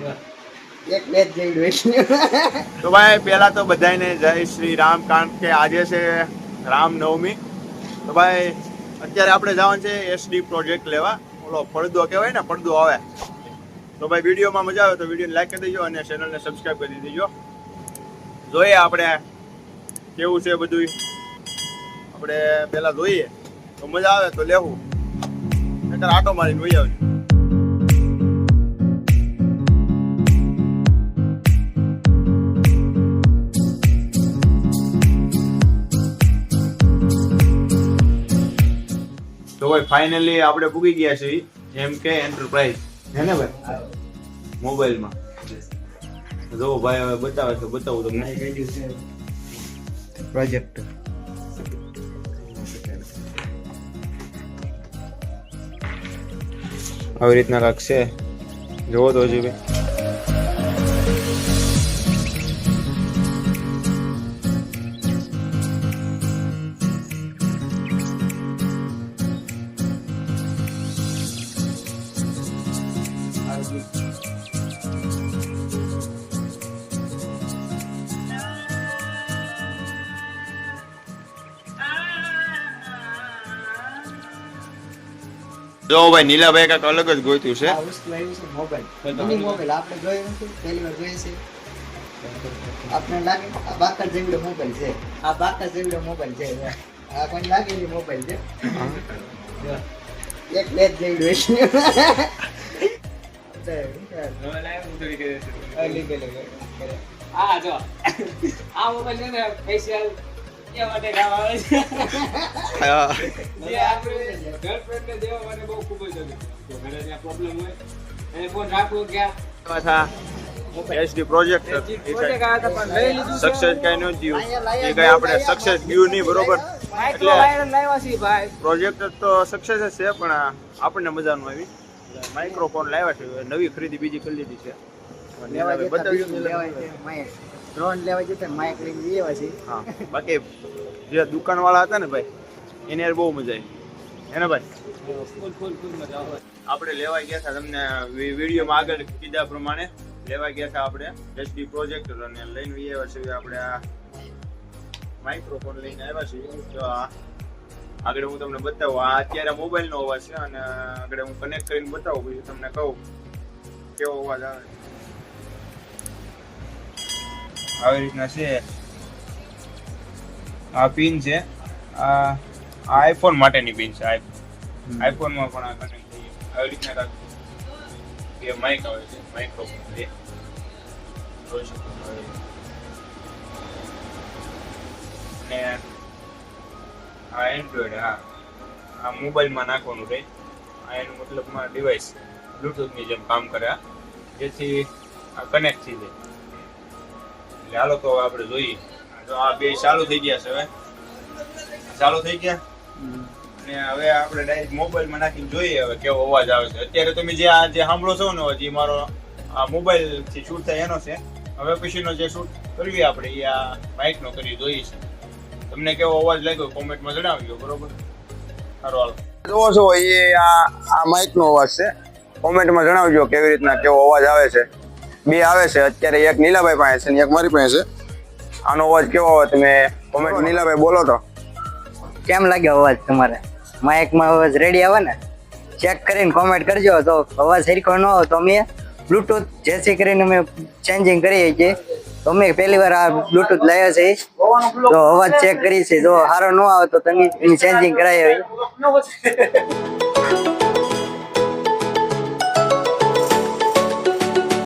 એક જ તો ભાઈ, પહેલા તો બધાને જય શ્રી રામ, કારણ કે આજે છે રામનવમી. તો ભાઈ, અત્યારે આપણે જવાનું છે એસડી પ્રોજેક્ટ લેવા. ઓલો પડદો કહેવાય ને પડદો આવે. તો ભાઈ, વિડીયોમાં મજા આવે તો વિડીયોને લાઈક કરી દેજો અને ચેનલને સબસ્ક્રાઈબ કરી દેજો. જોઈએ આપણે કેવું છે બધું આપણે પેલા જોઈએ. તો મજા આવે તો લેવું. નહીંતર આટો મારીને વહી આવજો. તો ભાઈ ફાઇનલી આપણે પૂગી ગયા છીએ એમ કે એન્ટરપ્રાઇઝ હે ને ભાઈ? મોબાઈલમાં. જો ભાઈ હવે બતાવે તો બતાવું તમને. પ્રોજેક્ટ આવી રીતના લાગશે. જોવો તો હજી ભાઈ જો ભાઈ નીલાભાઈ કાક અલગ જ ગોત્યું છે. આ વસ્તુ આવી છે મોબાઈલ મિની મોબાઈલ આપણે જોયો નથી પહેલી વાર જોઈએ છે. આપણે લાગે આ બાકર જેવડો મોબાઈલ છે. આ બાકર જેવડો મોબાઈલ છે. આ કોઈ લાગે નહીં મોબાઈલ છે? જો. એક બે જ છે. અલી ગલી ગલી. આ જો આ મોબાઈલ છે ને ફેશિયલ પ્રોજેક્ટ સક્સેસ કઈ ન થયું. એ કઈ આપણે સક્સેસ ગયું નહીં બરોબર? એટલે વાયર લાવ્યા છીએ ભાઈ. પ્રોજેક્ટ તો સક્સેસ જ છે પણ આપણને મજા ન આવી. માઇક્રોફોન લાવ્યા છે નવી ખરીદી બીજી કરી લીધી છે. છે ડ્રોન લેવા જતા માઇક લઈને જઈએ પછી. હા, બાકી જે દુકાન વાળા હતા ને ભાઈ, એને બહુ મજા આવી. એને ભાઈ? ફૂલ ફૂલ ફૂલ મજા આવે આપણે લેવા ગયા હતા, તમને વિડીયોમાં આગળ કીધા પ્રમાણે લેવા ગયા હતા આપણે એચડી પ્રોજેક્ટર અને લઈને આવ્યા છીએ. આપણે આ માઇક્રોફોન લઈને આવ્યા છીએ. તો આ આગળ હું તમને બતાવું. આ અત્યારે મોબાઈલનો અવાજ છે અને આગળ હું કનેક્ટ કરીને બતાવું, પછી તમને કહું. કેવો અવાજ આવે? આવી રીતના છે. આ પિન છે. આ આઈફોન માટેની પિન છે આઈફોન આઈફોનમાં પણ આ કનેક્ટ થઈ આવી રીતના કાંઈક બે માઇક આવે છે માઇક્રોફોન બે. જોઈ શકો અને આ એન્ડ્રોઈડ હા. આ મોબાઈલમાં નાખવાનું રહે આ એનું મતલબમાં ડિવાઇસ બ્લૂટૂથની જેમ કામ કરે. જેથી આ કનેક્ટ થઈ જાય. એટલે હાલો તો આપણે જોઈએ. તો આ બે ચાલુ થઈ ગયા છે હવે. ચાલુ થઈ ગયા? અને હવે આપણે ડાયરેક્ટ મોબાઈલમાં નાખીને જોઈએ હવે કેવો અવાજ આવે છે. અત્યારે તમે જે આ જે સાંભળો છો ને હજી મારો આ મોબાઈલથી શૂટ થાય એનો છે. હવે પછીનો જે શૂટ કરવી આપણે, એ આ માઇકનો કરી જોઈએ છે. તમને કેવો અવાજ લાગ્યો કોમેન્ટમાં જણાવજો, બરોબર? સારો હાલો. જોવો છો, એ આ આ માઇકનો અવાજ છે. કોમેન્ટમાં જણાવજો કેવી રીતના કેવો અવાજ આવે છે. બે આવે છે. અત્યારે એક નીલાભાઈ પાસે છે ને એક મારી પાસે છે. આનો અવાજ કેવો આવે તમે કોમેન્ટ નીલાભાઈ બોલો તો. કેમ લાગ્યો અવાજ તમારે? માઇકમાં અવાજ રેડી આવે ને? ચેક કરીને કોમેન્ટ કરજો. તો અવાજ સરખો ન હોય તો અમે બ્લૂટૂથ જેથી કરીને અમે ચેન્જિંગ કરીએ છીએ. તો અમે પહેલી વાર આ બ્લુટૂથ લાવ્યા છે. તો અવાજ ચેક કરી છે જો સારો ન આવે તો તમે એની ચેન્જિંગ કરાવી